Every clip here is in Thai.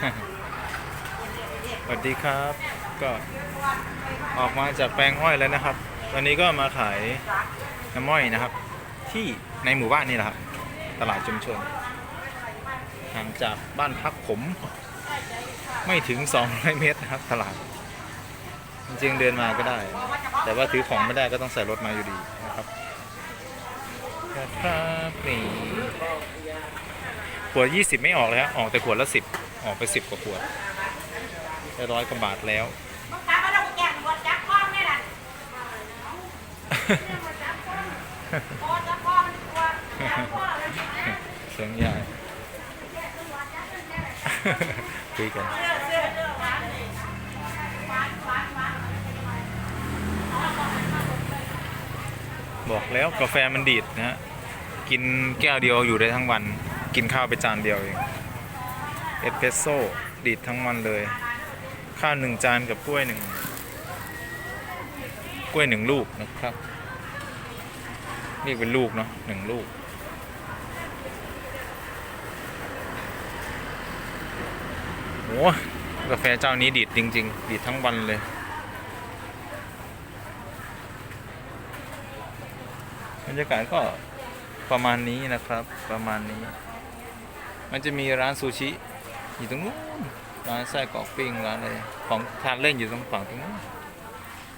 สวัสดีครับ ก็ออกมาจากแปลงอ้อยแล้วนะครับวันนี้ก็มาขายน้ำอ้อยนะครับ ที่ในหมู่บ้านนี่แหละครับตลาดชุมชนห่างจากบ้านพักผม ไม่ถึง 200 เมตรนะครับ ตลาด จริงๆเดินมาก็ได้ แต่ว่าถือของไม่ได้ก็ต้องใส่รถมาอยู่ดีนะครับครับนี่ ขวด20ไม่ออกเลยฮะออกแต่ขวดละ10ออกไป10กว่าขวดได้ร้อยกว่าบาทแล้วมึงกลับมาแล้วกูแจ้งตำรวจจับพ่อมึงได้ล่ะพ่อจับพ่อมันกลัวจับพ่อเลยเสียงใหญ่คุยกันเสื้อเสื้อเสื้อหวานหวานหวานหวานบอกแล้วกาแฟมันดีดนะฮะ กินแก้วเดียวอยู่ได้ทั้งวัน กินข้าวไปจานเดียวเองเอสเปรสโซ่ดีดทั้งวันเลย ข้าวหนึ่งจานกับกล้วยหนึ่งกล้วยหนึ่งลูกนะครับเรียกเป็นลูกเนาะหนึ่งลูกโอ้กาแฟเจ้านี้ดีดจริง ๆ ดีดทั้งวันเลยบรรยากาศก็ประมาณนี้นะครับประมาณนี้ มันจะมีร้านซูชิอยู่ตรงนู้นร้านไส้กรอกปิ้งร้านอะไรของทานเล่นอยู่ตรงฝั่งตรงนู้น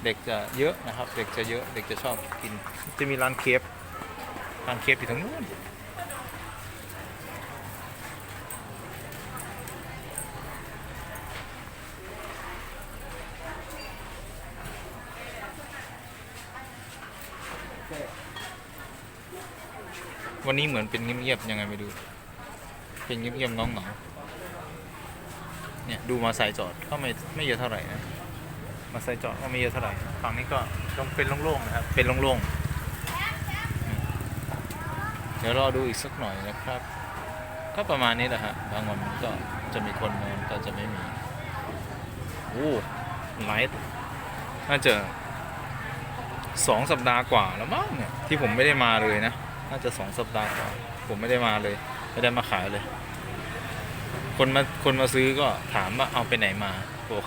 เด็กจะเยอะนะครับ เด็กจะเยอะเด็กจะชอบกิน จะมีร้านเคฟร้านเคฟอยู่ตรงนู้นวันนี้เหมือนเป็นเงียบๆยังไงไม่ดู เป็นเงียบๆน้องเหงาๆเนี่ยดูมาใส่จอดก็ไม่ไม่เยอะเท่าไหร่นะมาใส่จอดก็ไม่เยอะเท่าไหร่ฝั่งนี้ก็ต้องเป็นโล่งๆนะครับเป็นโล่งๆเดี๋ยวรอดูอีกสักหน่อยนะครับ ก็ประมาณนี้แหละฮะบางวันมันก็จะมีคนบางวันก็จะไม่มีโอ้ไลท์น่าจะสองสัปดาห์กว่าแล้วมั้งเนี่ยที่ผมไม่ได้มาเลยนะ น่าจะสองสัปดาห์กว่าผมไม่ได้มาเลย ไม่ได้มาขายเลย คนมาคนมาซื้อก็ถามว่าเอาไปไหนมาบอก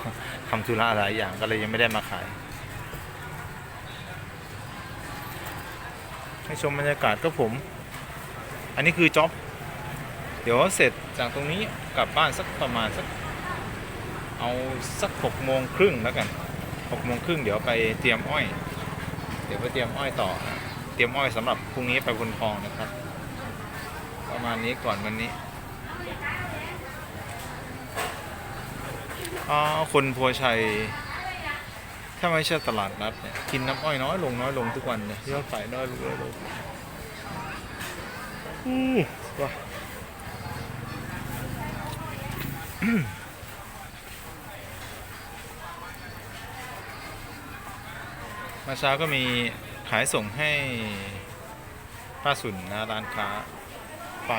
ทำธุระหลายอย่างก็เลยยังไม่ได้มาขาย ให้ชมบรรยากาศก็ผม อันนี้คือจ็อบ เดี๋ยวเสร็จจากตรงนี้กลับบ้านสักประมาณสักเอาสักหกโมงครึ่งแล้วกันหกโมงครึ่งเดี๋ยวไปเตรียมอ้อย เดี๋ยวไปเตรียมอ้อยต่อ เตรียมอ้อยสำหรับพรุ่งนี้ไปบนคลองนะครับ มาณนี้ก่อนวันนี้อ๋อคนโพชัย ถ้าไม่ใช่ตลาดนัดเนี่ยกินน้ำอ้อยน้อยลงน้อยลงทุกวันเลยยอดขายน้อยลงน้อยลงอืมว้ามาเช้าก็มีขายส่งให้ป้าสุนนะร้านค้า ไป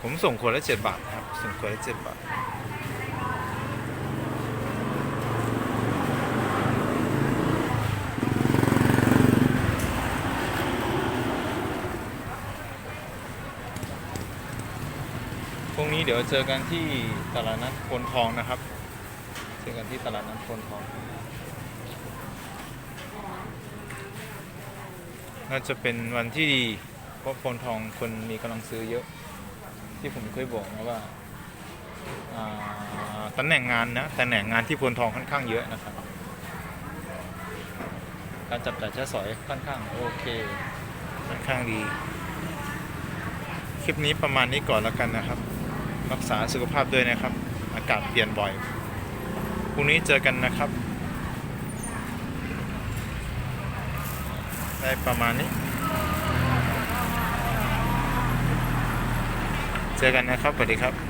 ผมส่งขวดละเจ็ดบาทครับ ส่งขวดละเจ็ดบาท พรุ่งนี้เดี๋ยวเจอกันที่ตลาดนัดโพนทองนะครับ เจอกันที่ตลาดนัดโพนทองน่าจะเป็นวันที่ดี เพราะโพนทองคนมีกำลังซื้อเยอะ ที่ผมเคยบอกนะว่าอ่าตำแหน่งงานนะตำแหน่งงานที่โพนทองค่อนข้างเยอะนะครับ การจับจ่ายใช้สอยค่อนข้างโอเค ค่อนข้างดี คลิปนี้ประมาณนี้ก่อนแล้วกันนะครับ รักษาสุขภาพด้วยนะครับ อากาศเปลี่ยนบ่อยพรุ่งนี้เจอกันนะครับ ได้ประมาณนี้ เจอกันนะครับสวัสดีครับ